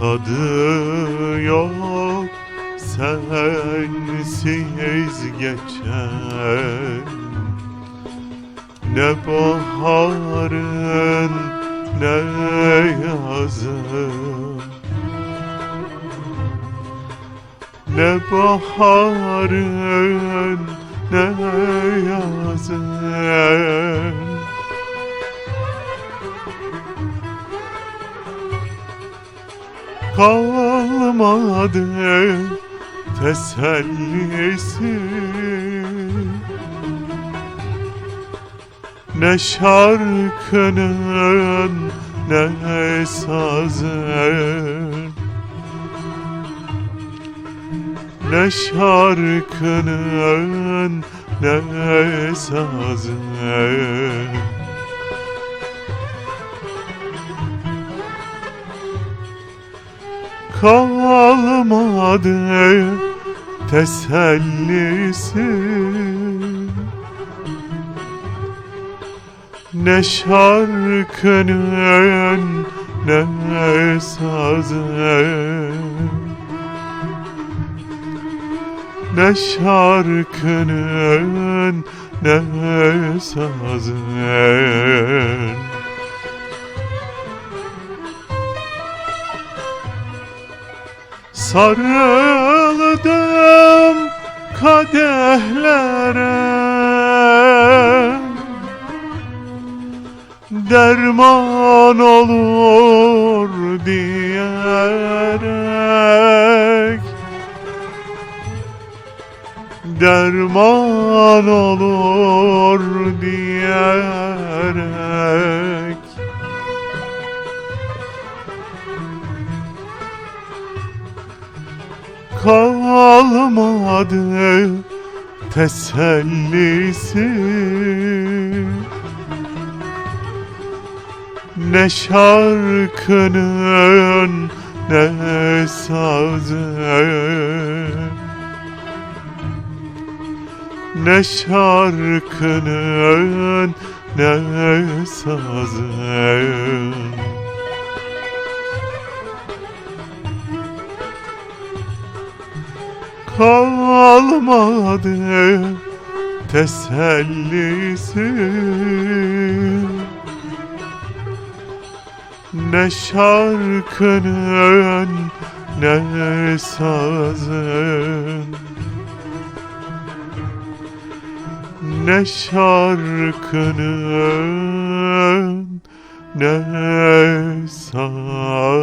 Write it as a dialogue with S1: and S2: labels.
S1: Tadı yok. Sensiz geçen Ne baharın ne yazın. Ne baharın ne yazın kalmadı tesellisi. Ne şarkının ne sazın. Ne şarkının ne sazın kalmadı tesellisi. Ne şarkının ne sazın Ne şarkının ne sazın Sarıldım kadehlere. Derman olur diyerek. Derman olur diyerek kalmadı tesellisi. Ne şarkının ne sazın Ne şarkının ne sazın kalmadı tesellisi. Ne şarkının ne sazın. Ne şarkının ne sazın